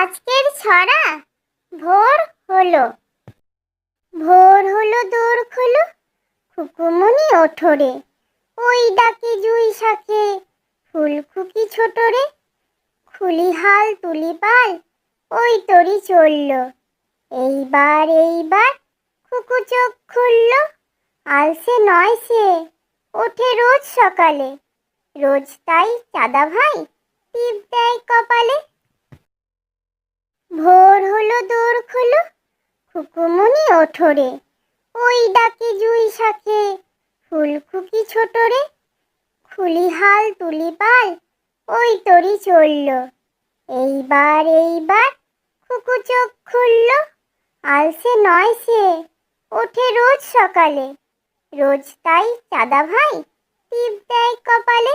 আজকের ছড়া ভোর হলো। ভোর হলো, দোর খুলো, খুকুমনি ওঠরে ওই ডাকে জুই শাখে ফুলখুকি ছোটরে খুলি হাল, তুলি পাল ওই তরি চলল। এইবার এইবার খুকু চোখ খুলল। আলসে নয় সে, ওঠে রোজ সকালে। রোজ তাই চাদা ভাই, টিপ দেয় কপালে। ভোর হলো, দোর খুলো খুকুমনি ওঠরে ওই ডাকে জুই শাকে ফুলকুকি ছোটরে খুলি হাল, তুলি পাল ওই তরি চলল। এইবার এইবার খুকু চোখ খুলল, আলসে নয় সে, ওঠে রোজ সকালে। রোজ তাই চাঁদা ভাই, টিপ দেয় কপালে।